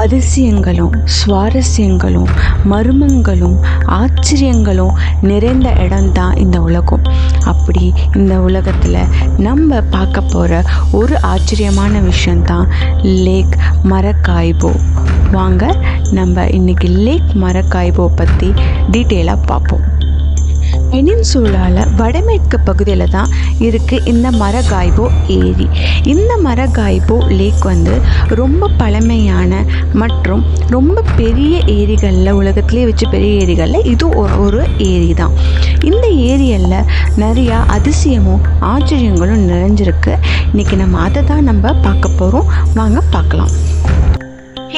அதிசயங்களும் சுவாரஸ்யங்களும் மர்மங்களும் ஆச்சரியங்களும் நிறைந்த இடம்தான் இந்த உலகம். அப்படி இந்த உலகத்தில் நம்ம பார்க்க போகிற ஒரு ஆச்சரியமான விஷயந்தான் லேக் மரக்காய்போ. வாங்க நம்ம இன்னைக்கு லேக் மரக்காய்போ பற்றி டீட்டெயிலாக பார்ப்போம். பெனின்சூலாவில் வடமேற்கு பகுதியில் தான் இருக்குது இந்த மரகாய்போ ஏரி. இந்த மரகாய்போ லேக் வந்து ரொம்ப பழமையான மற்றும் ரொம்ப பெரிய ஏரிகளில் உலகத்திலே வச்சு பெரிய ஏரிகளில் இது ஒரு ஒரு ஏரி தான் இந்த ஏரியில் நிறையா அதிசயமும் ஆச்சரியங்களும் நிறைஞ்சிருக்கு. இன்றைக்கி நம்ம அதை தான் நம்ம பார்க்க போகிறோம் வாங்க பார்க்கலாம்.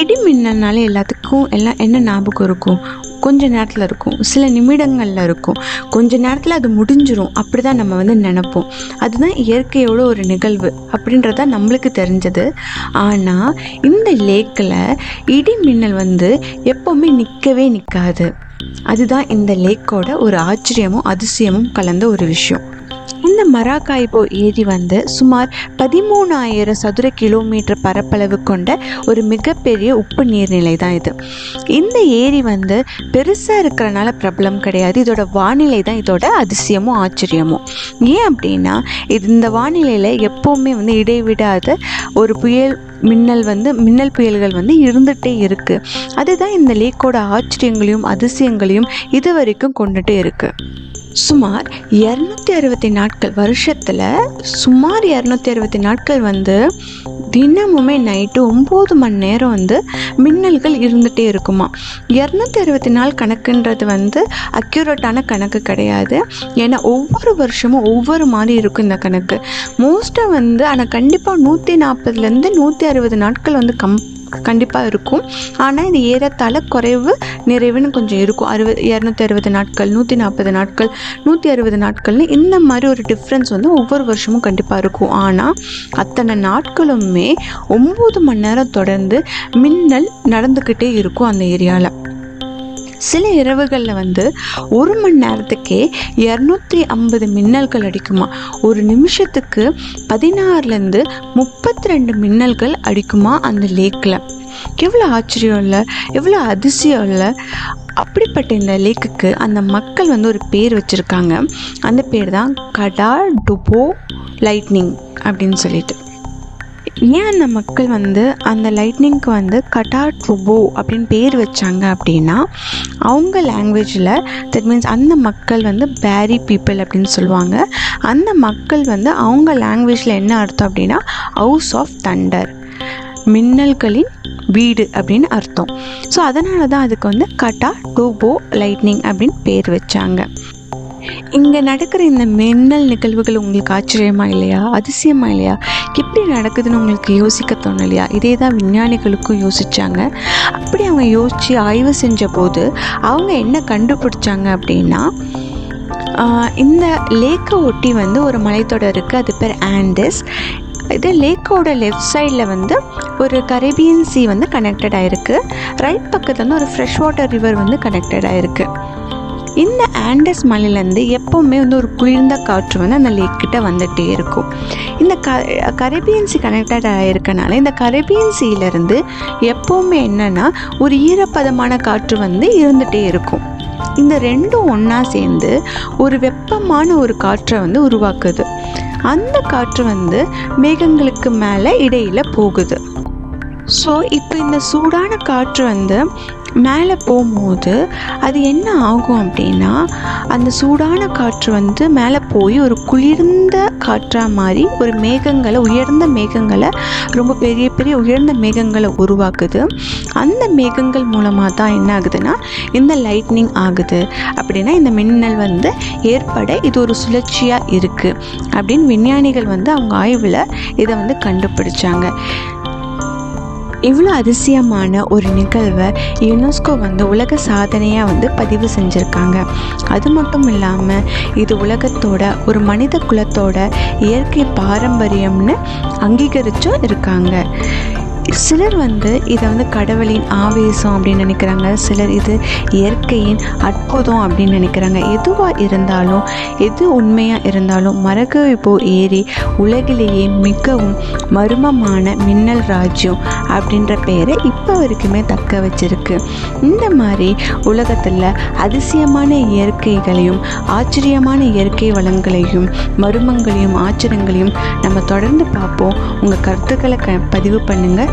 இடி மின்னல்னால எல்லாத்துக்கும் எல்லாம் என்ன ஞாபகம் இருக்கும்? கொஞ்ச நேரத்தில் இருக்கும். சில நிமிடங்களில் இருக்கும். கொஞ்ச நேரத்தில் அது முடிஞ்சிடும் அப்படி தான் நம்ம வந்து நினப்போம். அதுதான் இயற்கையோட ஒரு நிகழ்வு அப்படின்றத நம்மளுக்கு தெரிஞ்சது. ஆனால் இந்த லேக்கில் இடி மின்னல் வந்து எப்போவுமே நிற்கவே நிற்காது அதுதான் இந்த லேக்கோட ஒரு ஆச்சரியமும் அதிசயமும் கலந்த ஒரு விஷயம். இந்த மராக்காய்போ ஏரி வந்து சுமார் பதிமூணாயிரம் சதுர கிலோமீட்டர் பரப்பளவு கொண்ட ஒரு மிகப்பெரிய உப்பு நீர்நிலை தான் இது. இந்த ஏரி வந்து பெருசாக இருக்கிறனால பிரபலம் கிடையாது. இதோட வானிலை தான் இதோட அதிசயமும் ஆச்சரியமும். ஏன் அப்படின்னா இது இந்த வானிலையில் எப்போவுமே வந்து இடைவிடாத ஒரு புயல் மின்னல் வந்து மின்னல் புயல்கள் வந்து இருந்துகிட்டே இருக்குது அதுதான் இந்த லேக்கோட ஆச்சரியங்களையும் அதிசயங்களையும் இது வரைக்கும் கொண்டுகிட்டே இருக்குது சுமார் இரநூத்தி அறுபத்தி நாட்கள் வருஷத்தில் சுமார் இரநூத்தி அறுபத்தி நாட்கள் வந்து தினமுமே நைட்டு ஒம்பது மணி நேரம் வந்து மின்னல்கள் இருந்துகிட்டே இருக்குமா? இரநூத்தி அறுபத்தி நாள் கணக்குன்றது வந்து அக்யூரேட்டான கணக்கு கிடையாது. ஏன்னா ஒவ்வொரு வருஷமும் ஒவ்வொரு மாதிரி இருக்கும் இந்த கணக்கு. மோஸ்ட்டாக வந்து ஆனால் கண்டிப்பாக நூற்றி நாற்பதுலேருந்து நூற்றி அறுபது நாட்கள் வந்து கம் கண்டிப்பாக இருக்கும். ஆனால் இது ஏறத்தாழ குறைவு நிறைவுன்னு கொஞ்சம் இருக்கும். அறுபது இரநூத்தி அறுபது நாட்கள் நூற்றி நாற்பது நாட்கள் நூற்றி அறுபது நாட்கள்னு இந்த மாதிரி ஒரு டிஃப்ரென்ஸ் வந்து ஒவ்வொரு வருஷமும் கண்டிப்பாக இருக்கும். ஆனால் அத்தனை நாட்களுமே ஒம்பது மணி நேரம் தொடர்ந்து மின்னல் நடந்துக்கிட்டே இருக்கும் அந்த ஏரியாவில் சில இரவுகளில் வந்து ஒரு மணி நேரத்துக்கே இரநூத்தி ஐம்பது மின்னல்கள் அடிக்குமா? ஒரு நிமிஷத்துக்கு பதினாறுலேருந்து முப்பத்தி ரெண்டு மின்னல்கள் அடிக்குமா அந்த லேக்கில் எவ்வளோ ஆச்சரியம் இல்லை எவ்வளோ அதிசயம் இல்லை. அப்படிப்பட்ட இந்த லேக்குக்கு அந்த மக்கள் வந்து ஒரு பேர் வச்சுருக்காங்க. அந்த பேர் தான் கடா டுபோ லைட்னிங் அப்படின்னு சொல்லிட்டு. ஏன் அந்த மக்கள் வந்து அந்த லைட்னிங்க்கு வந்து கட்டா ட்ருபோ அப்படின்னு பேர் வச்சாங்க அப்படின்னா அவங்க லாங்குவேஜில் தட் மீன்ஸ் அந்த மக்கள் வந்து பேரி பீப்புள் அப்படின்னு சொல்லுவாங்க. அந்த மக்கள் வந்து அவங்க லாங்குவேஜில் என்ன அர்த்தம் அப்படின்னா ஹவுஸ் ஆஃப் தண்டர் மின்னல்களின் வீடு அப்படின்னு அர்த்தம். ஸோ அதனால தான் அதுக்கு வந்து கட்டா டூபோ லைட்னிங் அப்படின்னு பேர் வச்சாங்க. இங்கே நடக்கிற இந்த மின்னல் நிகழ்வுகள் உங்களுக்கு ஆச்சரியமா இல்லையா? அதிசயமா இல்லையா? எப்படி நடக்குதுன்னு உங்களுக்கு யோசிக்க தோணலையா? இதே தான் விஞ்ஞானிகளுக்கும் யோசித்தாங்க அப்படி அவங்க யோசித்து ஆய்வு செஞ்ச போது அவங்க என்ன கண்டுபிடிச்சாங்க அப்படின்னா இந்த லேக்கை ஒட்டி வந்து ஒரு மலைத்தொடர் இருக்குது அது பேர் ஆண்டஸ். இது லேக்கோட லெஃப்ட் சைடில் வந்து ஒரு கரேபியன் சி வந்து கனெக்டட் ஆகிருக்கு ரைட் பக்கத்தில் வந்து ஒரு ஃப்ரெஷ் வாட்டர் ரிவர் வந்து கனெக்டட் ஆகிருக்கு இந்த ஆண்டஸ் மலையிலேருந்து எப்போவுமே வந்து ஒரு குளிர்ந்த காற்று வந்து அந்த லேக்கிட்ட வந்துகிட்டே இருக்கும். இந்த க கரேபியன் சி கனெக்டட் ஆகிருக்கனால இந்த கரேபியன் சீலேருந்து எப்போவுமே என்னென்னா ஒரு ஈரப்பதமான காற்று வந்து இருந்துகிட்டே இருக்கும். இந்த ரெண்டும் ஒன்றா சேர்ந்து ஒரு வெப்பமான ஒரு காற்றை வந்து உருவாக்குது. அந்த காற்று வந்து மேகங்களுக்கு மேலே இடையில் போகுது. ஸோ இப்போ இந்த சூடான காற்று வந்து மேலே போகும்போது அது என்ன ஆகும் அப்படின்னா அந்த சூடான காற்று வந்து மேலே போய் ஒரு குளிர்ந்த காற்றாக மாதிரி ஒரு மேகங்களை உயர்ந்த மேகங்களை ரொம்ப பெரிய பெரிய உயர்ந்த மேகங்களை உருவாக்குது. அந்த மேகங்கள் மூலமாக தான் என்ன ஆகுதுன்னா இந்த லைட்னிங் ஆகுது. அப்படின்னா இந்த மின்னல் வந்து ஏற்பட இது ஒரு சுழற்சியாக இருக்குது அப்படின்னு விஞ்ஞானிகள் வந்து அவங்க ஆய்வில் இதை வந்து கண்டுபிடிச்சாங்க. இவ்வளோ அதிசயமான ஒரு நிகழ்வை யுனெஸ்கோ வந்து உலக சாதனையாக வந்து பதிவு செஞ்சுருக்காங்க. அது மட்டும் இல்லாமல் இது உலகத்தோட ஒரு மனித குலத்தோட இயற்கை பாரம்பரியம்னு அங்கீகரிச்சும் இருக்காங்க. சிலர் வந்து இதை வந்து கடவுளின் ஆவேசம் அப்படின்னு நினைக்கிறாங்க. சிலர் இது இயற்கையின் அற்புதம் அப்படின்னு நினைக்கிறாங்க. எதுவாக இருந்தாலும் எது உண்மையாக இருந்தாலும் மரகவைப்போ ஏரி உலகிலேயே மிகவும் மர்மமான மின்னல் ராஜ்யம் அப்படின்ற பெயரை இப்போ வரைக்குமே தக்க வச்சிருக்கு. இந்த மாதிரி உலகத்தில் அதிசயமான இயற்கைகளையும் ஆச்சரியமான இயற்கை வளங்களையும் மர்மங்களையும் ஆச்சரியங்களையும் நம்ம தொடர்ந்து பார்ப்போம். உங்கள் கருத்துக்களை க பதிவு பண்ணுங்கள்